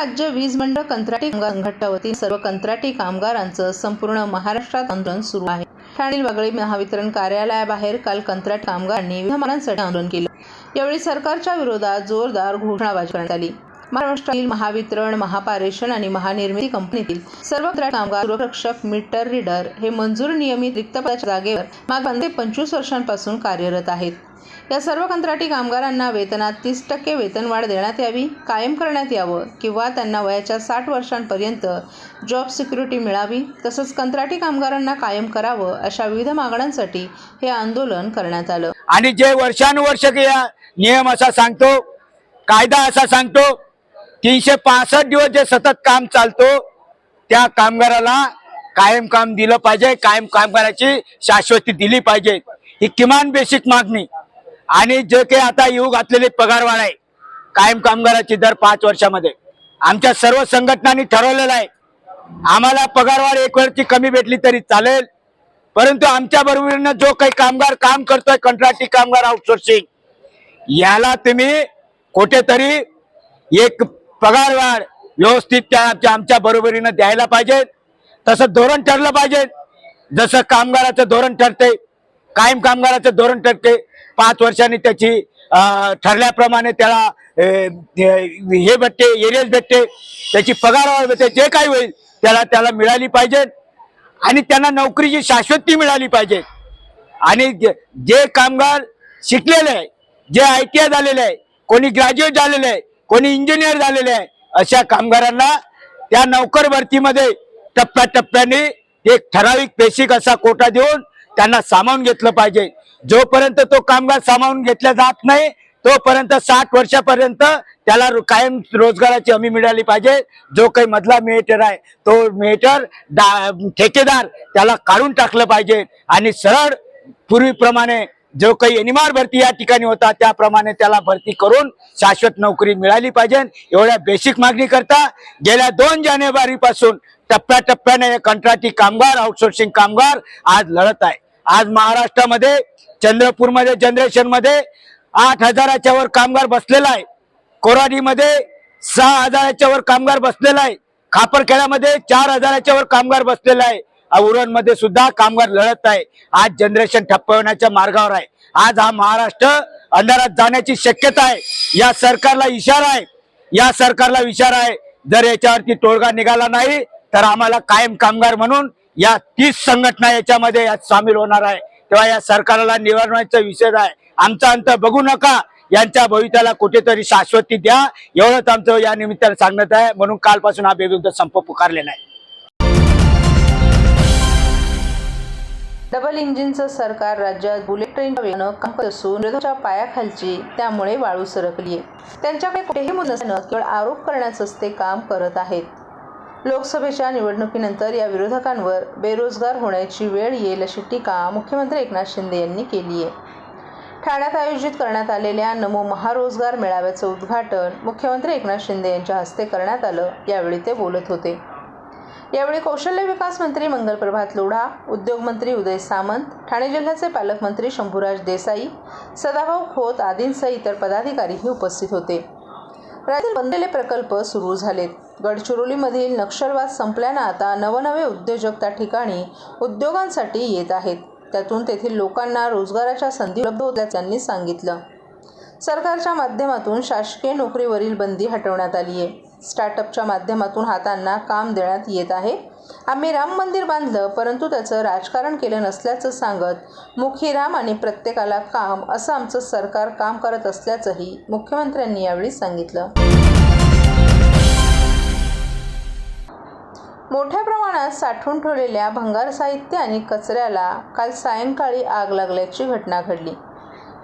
राज्य वीज मंडळ कंत्राटी कामगार संघटना वतीने सर्व कंत्राटी कामगारांचं संपूर्ण महाराष्ट्रात आंदोलन सुरू आहे. ठाणे वागळे महावितरण कार्यालयाबाहेर काल कंत्राट कामगारांनी विधमानांसाठी आंदोलन केलं. यावेळी सरकारच्या विरोधात जोरदार घोषणाबाजी करण्यात आली. महाराष्ट्रातील महावितरण महापारेषण आणि महानिर्मिती कंपनीतील सर्व कामगार सुरक्षक मीटर रीडर हे मंजूर नियमित रिक्तपदाच्या जागेवर माग पंचवीस वर्षांपासून कार्यरत आहेत. या सर्व कंत्राटी कामगारांना वेतनात तीस टक्के वेतनवाढ देण्यात यावी कायम करण्यात यावं किंवा त्यांना वयाच्या साठ वर्षांपर्यंत जॉब सिक्युरिटी मिळावी तसंच कंत्राटी कामगारांना कायम करावं अशा विविध मागण्यांसाठी हे आंदोलन करण्यात आलं. आणि जे वर्षानुवर्ष या नियम असा सांगतो कायदा असा सांगतो तीनशे पासष्ट दिवस जे सतत काम चालतो त्या कामगाराला कायम काम दिलं पाहिजे कायम कामगाराची शाश्वती दिली पाहिजे. ही किमान बेसिक मागणी. आणि जे काही आता येऊ घातलेले पगारवाढ आहे कायम कामगाराची दर पाच वर्षामध्ये. आमच्या सर्व संघटनांनी ठरवलेलं आहे आम्हाला पगारवाढ एक वर्षची कमी भेटली तरी चालेल. परंतु आमच्या बरोबरीनं जो काही कामगार काम करतोय कंत्राटी कामगार आउटसोर्सिंग याला तुम्ही कुठेतरी एक पगारवाढ व्यवस्थित त्या आमच्या- आमच्या बरोबरीनं द्यायला पाहिजेत. तसं धोरण ठरलं पाहिजे जसं कामगाराचं धोरण ठरते कायम कामगाराचं धोरण ठरते पाच वर्षांनी त्याची ठरल्याप्रमाणे त्याला हे भेटते एरियस भेटते त्याची पगारवाढ भेटते जे काही होईल त्याला त्याला मिळाली पाहिजे आणि त्यांना नोकरीची शाश्वती मिळाली पाहिजे आणि जे जे कामगार शिकलेले आहे जे आय टी आय झालेले आहे कोणी ग्रॅज्युएट झालेले आहे कोणी इंजिनियर झालेले आहे. अशा कामगारांना त्या नोकर भरतीमध्ये टप्प्याटप्प्याने एक ठराविक बेसिक असा कोटा देऊन त्यांना सामावून घेतलं पाहिजे. जोपर्यंत तो कामगार सामावून घेतला जात नाही तोपर्यंत साठ वर्षापर्यंत त्याला कायम रोजगाराची हमी मिळाली पाहिजे. जो काही मधला मेटर आहे तो मेटर ठेकेदार त्याला काढून टाकलं पाहिजे. आणि सरळ पूर्वीप्रमाणे जो काही एनिमार भरती या ठिकाणी होता त्याप्रमाणे त्याला भरती करून शाश्वत नोकरी मिळाली पाहिजे. एवढ्या बेसिक मागणी करता गेल्या दोन जानेवारी पासून टप्प्याटप्प्याने कंत्राटी कामगार आउटसोर्सिंग कामगार आज लढत आहे. आज महाराष्ट्रामध्ये चंद्रपूरमध्ये जनरेशनमध्ये आठ हजाराच्या वर कामगार बसलेला आहे. कोराडीमध्ये सहा हजाराच्या वर कामगार बसलेला आहे. खापरखेड्यामध्ये चार हजाराच्या वर कामगार बसलेला आहे. उरण सुद्धा कामगार लढत आहे. आज जनरेशन ठप्प होण्याच्या मार्गावर आहे. आज हा महाराष्ट्र अंधारात जाण्याची शक्यता आहे. या सरकारला इशारा आहे. या सरकारला इशारा आहे. जर याच्यावरती तोडगा निघाला नाही तर आम्हाला कायम कामगार म्हणून या तीस संघटना याच्यामध्ये यात सामील होणार आहे. तेव्हा या सरकारला निवडण्याचा विषय आहे. आमचा अंत बघू नका. यांच्या भविष्याला कुठेतरी शाश्वती द्या. एवढंच आमचं या निमित्तानं सांगण्यात आहे. म्हणून कालपासून हा बेविरुद्ध संप पुकारलेला आहे. डबल इंजिनचं सरकार राज्यात बुलेट ट्रेनच्या वेगानं काम करत असून विरोधाच्या पायाखालची त्यामुळे वाळू सरकली आहे त्यांच्याकडे कुठेही मुद्दा नसल्यानं केवळ आरोप करण्याचंच ते काम करत आहेत. लोकसभेच्या निवडणुकीनंतर या विरोधकांवर बेरोजगार होण्याची वेळ येईल अशी टीका मुख्यमंत्री एकनाथ शिंदे यांनी केली आहे ठाण्यात आयोजित करण्यात आलेल्या नमो महारोजगार मेळाव्याचं उद्घाटन मुख्यमंत्री एकनाथ शिंदे यांच्या हस्ते करण्यात आलं यावेळी ते बोलत होते. यावेळी कौशल्य विकास मंत्री मंगलप्रभात लोढा उद्योगमंत्री उदय सामंत ठाणे जिल्ह्याचे पालकमंत्री शंभूराज देसाई सदाभाऊ खोत आदींसह इतर पदाधिकारीही उपस्थित होते. राज्यातील बनलेले प्रकल्प सुरू झालेत. गडचिरोलीमधील नक्षलवाद संपल्यानं आता नवनवे उद्योजक त्या ठिकाणी उद्योगांसाठी येत आहेत. त्यातून तेथील लोकांना रोजगाराच्या संधी उपलब्ध होत्या त्यांनी सांगितलं. सरकारच्या माध्यमातून शासकीय नोकरीवरील बंदी हटवण्यात आली आहे स्टार्टअपच्या माध्यमातून हातांना काम देण्यात येत आहे. आम्ही राम मंदिर बांधलं परंतु त्याचं राजकारण केलं नसल्याचं सांगत मुखी राम आणि प्रत्येकाला काम असं आमचं सरकार काम करत असल्याचंही मुख्यमंत्र्यांनी यावेळी सांगितलं. मोठ्या प्रमाणात साठवून ठेवलेल्या भंगार साहित्य आणि कचऱ्याला काल सायंकाळी आग लागल्याची घटना घडली.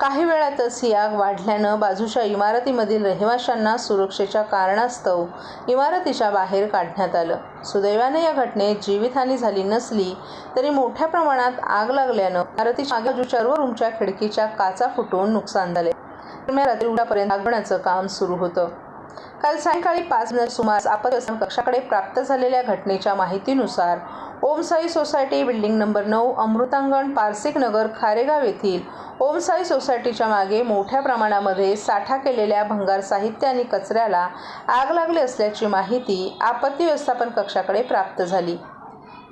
काही वेळातच ही आग वाढल्यानं बाजूच्या इमारतीमधील रहिवाशांना सुरक्षेच्या कारणास्तव इमारतीच्या बाहेर काढण्यात आलं. सुदैवाने या घटनेत जीवितहानी झाली नसली तरी मोठ्या प्रमाणात आग लागल्यानं इमारतीच्या बाजूच्या सर्व रूमच्या खिडकीच्या काचा फुटून नुकसान झाले. दरम्यान रात्री उठापर्यंत आगण्याचं काम सुरू होतं. काल सायंकाळी पाच मिनिट सुमारास आपत्सन कक्षाकडे प्राप्त झालेल्या घटनेच्या माहितीनुसार ओमसाई सोसायटी बिल्डिंग नंबर नऊ अमृतांगण पारसिक नगर खारेगाव येथील ओमसाई सोसायटीच्या मागे मोठ्या प्रमाणामध्ये साठा केलेल्या भंगार साहित्य आणि कचऱ्याला आग लागली असल्याची माहिती आपत्ती व्यवस्थापन कक्षाकडे प्राप्त झाली.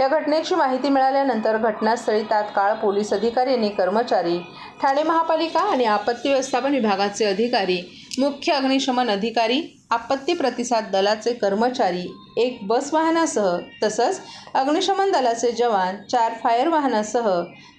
या घटनेची माहिती मिळाल्यानंतर घटनास्थळी तात्काळ पोलीस अधिकारी आणि कर्मचारी ठाणे महापालिका आणि आपत्ती व्यवस्थापन विभागाचे अधिकारी मुख्य अग्निशमन अधिकारी आपत्ती प्रतिसाद दलाचे कर्मचारी एक बस वाहनासह तसंच अग्निशमन दलाचे जवान चार फायर वाहनासह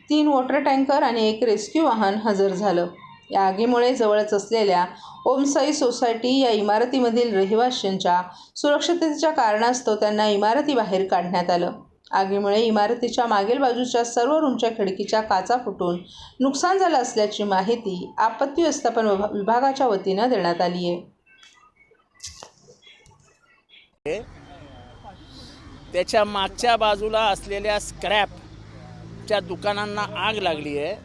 तीन वॉटर टँकर आणि एक रेस्क्यू वाहन हजर झालं. या आगीमुळे जवळच असलेल्या ओमसाई सोसायटी या इमारतीमधील रहिवाशांच्या सुरक्षिततेच्या कारणास्तव त्यांना इमारतीबाहेर काढण्यात आलं. आगीमुळे इमारतीच्या मागील बाजूच्या सर्व रूमच्या खिडकीच्या काचा फुटून नुकसान झालं असल्याची माहिती आपत्ती व्यवस्थापन विभागाच्या वतीनं देण्यात आली आहे. त्याच्या मागच्या बाजूला असलेल्या स्क्रॅपच्या दुकानांना आग लागली आहे.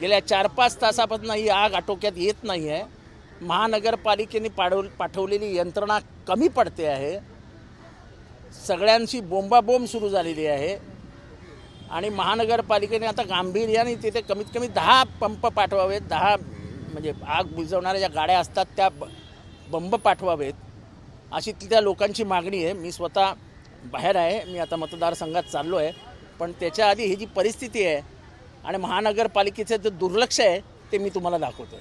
गेल्या चार पाच तासापासून ही आग आटोक्यात येत नाही आहे महानगरपालिकेने पाठव पाठवलेली यंत्रणा कमी पडते आहे. सगळ्यांशी बोंबाबोंब सुरू झालेली आहे. आणि महानगरपालिकेने आता गांभीर्याने तिथे कमीत कमी दहा पंप पाठवावेत दहा म्हणजे आग बुजवणाऱ्या ज्या गाड्या असतात त्या ब- बंब पाठवावेत अशी तिथल्या लोकांची मागणी आहे. मी स्वतः बाहेर आहे मी आता मतदारसंघात चाललो आहे. पण त्याच्या आधी ही जी परिस्थिती आहे आणि महानगरपालिकेचं जे दुर्लक्ष आहे ते मी तुम्हाला दाखवतो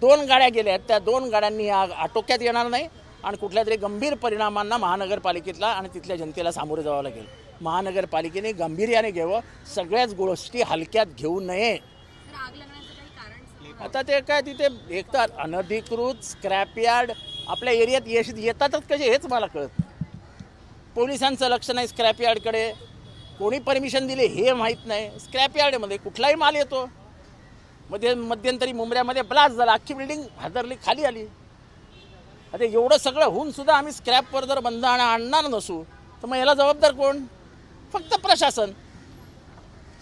दोन गाड्या गेल्या आहेत. त्या दोन गाड्यांनी आग आटोक्यात येणार नाही. आणि कुठल्या तरी गंभीर परिणामांना महानगरपालिकेतला आणि तिथल्या जनतेला सामोरे जावं लागेल. महानगरपालिकेने गांभीर्याने घ्यावं. सगळ्याच गोष्टी हलक्यात घेऊ नये. आता ते काय तिथे एक तर अनधिकृत स्क्रॅप यार्ड आपल्या एरियात येश येतातच कसे हेच मला कळत नाही. पोलिसांचं लक्ष नाही स्क्रॅप यार्डकडे कोणी परमिशन दिली हे माहीत नाही. स्क्रॅप यार्डमध्ये कुठलाही माल येतो. मध्ये मध्यंतरी मुंबऱ्यामध्ये ब्लास्ट झाला. अख्खी बिल्डिंग हादरली खाली आली. आता एवढं सगळं होऊन सुद्धा आम्ही स्क्रॅपवर जर बंद आणणार नसू तर मग याला जबाबदार कोण? फक्त प्रशासन.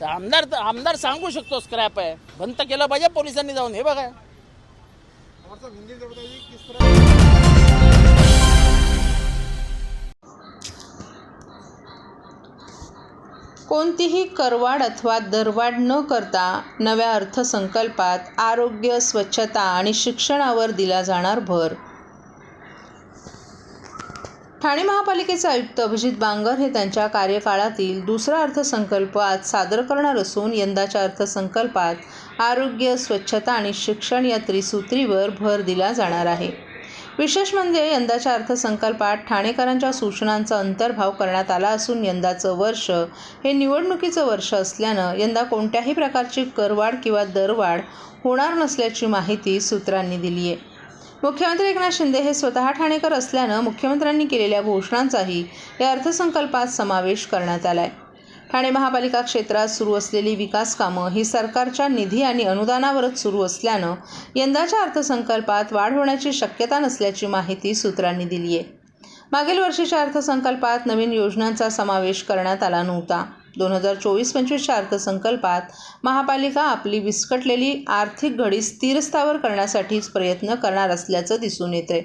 तर आमदार आमदार सांगू शकतो स्क्रॅप आहे. बंद केलं पाहिजे पोलिसांनी जाऊन हे बघा. कोणतीही करवाढ अथवा दरवाढ न करता नव्या अर्थसंकल्पात आरोग्य स्वच्छता आणि शिक्षणावर दिला जाणार भर. ठाणे महापालिकेचे आयुक्त अभिजित बांगर हे त्यांच्या कार्यकाळातील दुसरा अर्थसंकल्प आज सादर करणार असून यंदाच्या अर्थसंकल्पात आरोग्य स्वच्छता आणि शिक्षण या त्रिसूत्रीवर भर दिला जाणार आहे. विशेष म्हणजे यंदाच्या अर्थसंकल्पात ठाणेकरांच्या सूचनांचा अंतर्भाव करण्यात आला असून यंदाचं वर्ष हे निवडणुकीचं वर्ष असल्यानं यंदा कोणत्याही प्रकारची करवाढ किंवा दरवाढ होणार नसल्याची माहिती सूत्रांनी दिली आहे मुख्यमंत्री एकनाथ शिंदे हे स्वतः ठाणेकर असल्यानं मुख्यमंत्र्यांनी केलेल्या घोषणांचाही या अर्थसंकल्पात समावेश करण्यात आला आहे ठाणे महापालिका क्षेत्रात सुरू असलेली विकास कामं ही सरकारच्या निधी आणि अनुदानावरच सुरू असल्यानं यंदाच्या अर्थसंकल्पात वाढ होण्याची शक्यता नसल्याची माहिती सूत्रांनी दिली आहे मागील वर्षीच्या अर्थसंकल्पात नवीन योजनांचा समावेश करण्यात आला नव्हता. दोन हजार चोवीस पंचवीसच्या अर्थसंकल्पात महापालिका आपली विस्कटलेली आर्थिक घडी स्थिरस्थावर करण्यासाठीच प्रयत्न करणार असल्याचं दिसून येते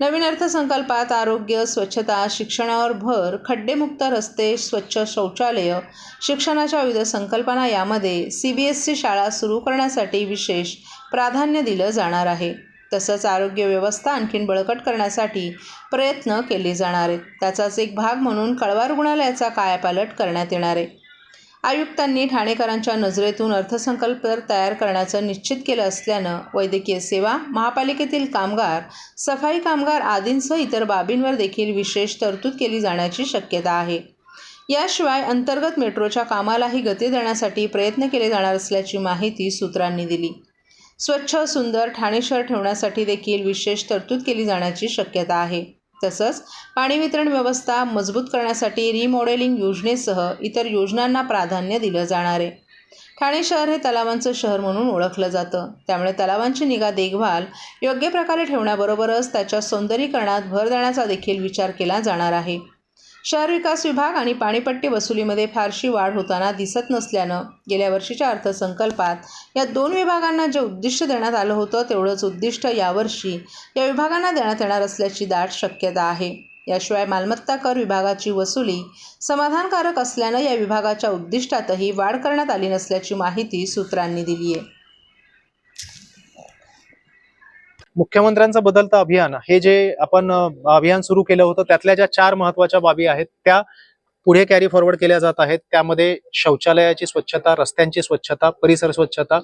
नवीन अर्थसंकल्पात आरोग्य स्वच्छता शिक्षणावर भर खड्डेमुक्त रस्ते स्वच्छ शौचालय शिक्षणाच्या विविध संकल्पना यामध्ये सी बी एस सी शाळा सुरू करण्यासाठी विशेष प्राधान्य दिलं जाणार आहे. तसंच आरोग्य व्यवस्था आणखीन बळकट करण्यासाठी प्रयत्न केले जाणार. आहेत त्याचाच एक भाग म्हणून कळवा रुग्णालयाचा कायापालट करण्यात येणार आहे. आयुक्तांनी ठाणेकरांच्या नजरेतून अर्थसंकल्प तयार करण्याचं निश्चित केलं असल्यानं वैद्यकीय सेवा महापालिकेतील कामगार सफाई कामगार आदींसह इतर बाबींवर देखील विशेष तरतूद केली जाण्याची शक्यता आहे. याशिवाय अंतर्गत मेट्रोच्या कामालाही गती देण्यासाठी प्रयत्न केले जाणार असल्याची माहिती सूत्रांनी दिली. स्वच्छ सुंदर ठाणे शहर ठेवण्यासाठी देखील विशेष तरतूद केली जाण्याची शक्यता आहे. तसंच पाणी वितरण व्यवस्था मजबूत करण्यासाठी रिमॉडेलिंग योजनेसह इतर योजनांना प्राधान्य दिलं जाणार आहे. ठाणे शहर हे तलावांचं शहर म्हणून ओळखलं जातं. त्यामुळे तलावांची निगा देखभाल योग्य प्रकारे ठेवण्याबरोबरच त्याच्या सौंदर्यीकरणात भर देण्याचा देखील विचार केला जाणार आहे. शहर विकास विभाग आणि पाणीपट्टी वसुलीमध्ये फारशी वाढ होताना दिसत नसल्यानं गेल्या वर्षीच्या अर्थसंकल्पात या दोन विभागांना जे उद्दिष्ट देण्यात आलं होतं तेवढंच उद्दिष्ट यावर्षी या विभागांना देण्यात येणार असल्याची दाट शक्यता आहे. याशिवाय मालमत्ता कर विभागाची वसुली समाधानकारक असल्यानं या विभागाच्या उद्दिष्टातही वाढ करण्यात आली नसल्याची माहिती सूत्रांनी दिली आहे मुख्यमंत्र्यांचं बदलतं अभियान हे जे आपण अभियान सुरू केलं होतं त्यातल्या ज्या चार महत्त्वाच्या बाबी आहेत त्या पुढे कॅरी फॉरवर्ड केल्या जात आहेत. त्यामध्ये शौचालयाची स्वच्छता रस्त्यांची स्वच्छता परिसर स्वच्छता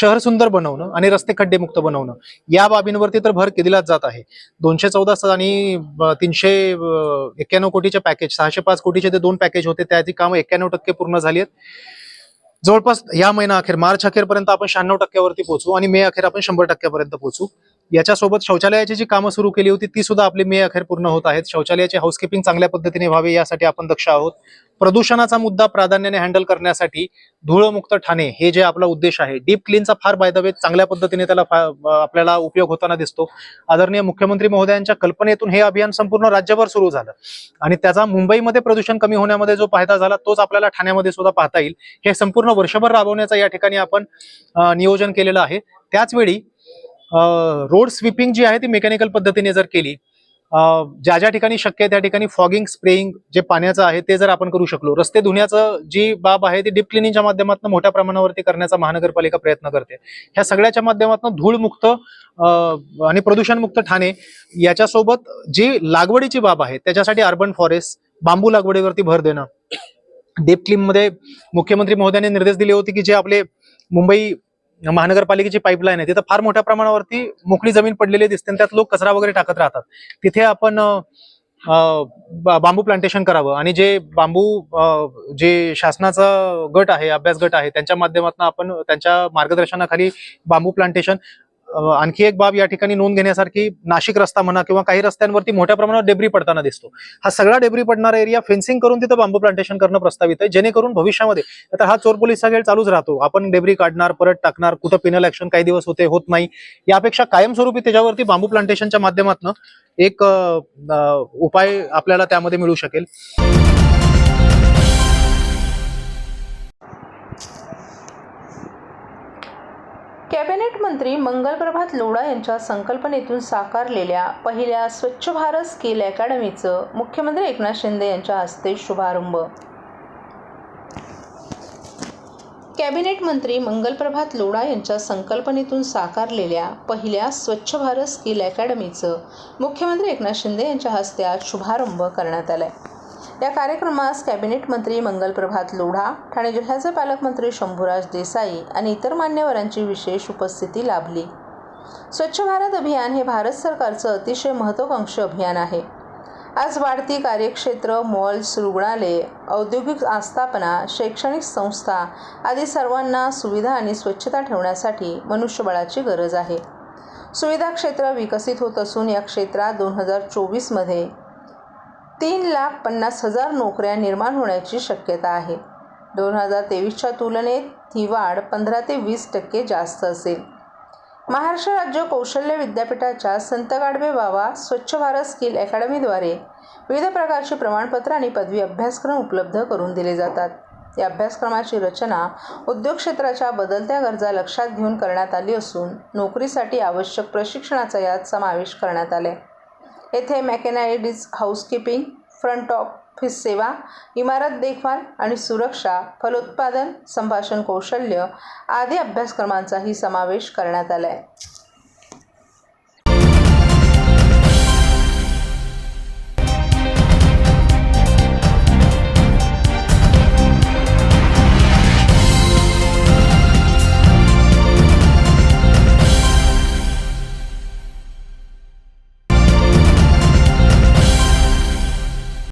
शहर सुंदर बनवणं आणि रस्ते खड्डेमुक्त बनवणं. या बाबींवरती तर भर दिलाच जात आहे. दोनशे चौदा आणि तीनशे एक्क्याण्णव कोटीचे पॅकेज सहाशे पाच कोटीचे ते दोन पॅकेज होते त्याची कामं एक्क्याण्णव टक्के पूर्ण झाली आहेत. जवळपास या महिना अखेर मार्च अखेरपर्यंत आपण शहाण्णव टक्क्यावरती पोहोचू आणि मे अखेर आपण शंभर टक्क्यापर्यंत पोहोचू. याच्यासोबत शौचालयाची जी कामं सुरू केली होती ती सुद्धा आपली मे अखेर पूर्ण होत आहेत. शौचालयाचे हाऊसकीपिंग चांगल्या पद्धतीने व्हावे यासाठी आपण दक्ष आहोत. प्रदूषणाचा मुद्दा प्राधान्याने हँडल करण्यासाठी धुळमुक्त ठाणे हे जे आपला उद्देश आहे डीप क्लीनचा फार बाय द चांगल्या पद्धतीने त्याला आपल्याला उपयोग होताना दिसतो. आदरणीय मुख्यमंत्री महोदयांच्या कल्पनेतून हे अभियान संपूर्ण राज्यभर सुरू झालं. आणि त्याचा मुंबईमध्ये प्रदूषण कमी होण्यामध्ये जो फायदा झाला तोच आपल्याला ठाण्यामध्ये सुद्धा पाहता येईल. हे संपूर्ण वर्षभर राबवण्याचं या ठिकाणी आपण नियोजन केलेलं आहे. त्याचवेळी रोड स्वीपिंग जी आहे ती मेकॅनिकल पद्धतीने जर केली ज्या ज्या ठिकाणी शक्य आहे त्या ठिकाणी फॉगिंग स्प्रेइंग जे पाण्याचं आहे ते जर आपण करू शकलो. रस्ते धुण्याचं जी बाब आहे ती डीप क्लिनिंगच्या माध्यमातून मोठ्या प्रमाणावरती करण्याचा महानगरपालिका प्रयत्न करते. ह्या सगळ्याच्या माध्यमातून धूळमुक्त आणि प्रदूषणमुक्त ठाणे याच्यासोबत जी लागवडीची बाब आहे त्याच्यासाठी अर्बन फॉरेस्ट बांबू लागवडीवरती भर देणं. डीप क्लिनमध्ये मुख्यमंत्री महोदयाने निर्देश दिले होते की जे आपले मुंबई महानगरपालिकेची पाईपलाईन आहे. तिथं फार मोठ्या प्रमाणावरती मोकळी जमीन पडलेली दिसते आणि त्यात लोक कचरा वगैरे टाकत राहतात. तिथे आपण बांबू प्लांटेशन करावं आणि जे बांबू जे शासनाचा गट आहे अभ्यास गट आहे त्यांच्या माध्यमातून आपण त्यांच्या मार्गदर्शनाखाली बांबू प्लांटेशन आणखी एक बाब या ठिकाणी नोंद घेण्यासारखी नाशिक रस्ता म्हणा किंवा काही रस्त्यांवरती मोठ्या प्रमाणावर डेब्री पडताना दिसतो. हा सगळा डेब्री पडणारा एरिया फेन्सिंग करून तिथं बांबू प्लांटेशन करणं प्रस्तावित आहे. जेणेकरून भविष्यामध्ये आता हा चोर पोलीसचा खेळ चालूच राहतो. आपण डेब्री काढणार परत टाकणार कुठं पिनल ऍक्शन काही दिवस होते होत नाही. यापेक्षा कायमस्वरूपी त्याच्यावरती बांबू प्लांटेशनच्या माध्यमातून एक उपाय आपल्याला त्यामध्ये मिळू शकेल. कॅबिनेट मंत्री मंगलप्रभात लोढा यांच्या संकल्पनेतून साकारलेल्या पहिल्या स्वच्छ भारत स्किल अकॅडमीचं मुख्यमंत्री एकनाथ शिंदे यांच्या हस्ते शुभारंभ. कॅबिनेट मंत्री मंगलप्रभात लोढा यांच्या संकल्पनेतून साकारलेल्या पहिल्या स्वच्छ भारत स्किल अकॅडमीचं मुख्यमंत्री एकनाथ शिंदे यांच्या हस्ते आज शुभारंभ करण्यात आला आहे या कार्यक्रमास कॅबिनेट मंत्री मंगलप्रभात लोढा ठाणे जिल्ह्याचे पालकमंत्री शंभूराज देसाई आणि इतर मान्यवरांची विशेष उपस्थिती लाभली. स्वच्छ भारत अभियान हे भारत सरकारचं अतिशय महत्त्वाकांक्षी अभियान आहे. आज वाढती कार्यक्षेत्र मॉल्स रुग्णालये औद्योगिक आस्थापना शैक्षणिक संस्था आदी सर्वांना सुविधा आणि स्वच्छता ठेवण्यासाठी मनुष्यबळाची गरज आहे. सुविधा क्षेत्र विकसित होत असून या क्षेत्रात दोन हजार चोवीसमध्ये तीन लाख पन्नास हजार नोकऱ्या निर्माण होण्याची शक्यता आहे. दोन हजार तेवीसच्या तुलनेत ही वाढ पंधरा ते वीस टक्के जास्त असेल. महाराष्ट्र राज्य कौशल्य विद्यापीठाच्या संत गाडवे बाबा स्वच्छ भारत स्किल अकॅडमीद्वारे विविध प्रकारची प्रमाणपत्र आणि पदवी अभ्यासक्रम उपलब्ध करून दिले जातात. या अभ्यासक्रमाची रचना उद्योग क्षेत्राच्या बदलत्या गरजा लक्षात घेऊन करण्यात आली असून नोकरीसाठी आवश्यक प्रशिक्षणाचा यात समावेश करण्यात आला आहे येथे मेकॅनाइडिज हाऊसकीपिंग फ्रंट ऑफिस सेवा इमारत देखभाल आणि सुरक्षा फलोत्पादन संभाषण कौशल्य आदी अभ्यासक्रमांचाही समावेश करण्यात आला आहे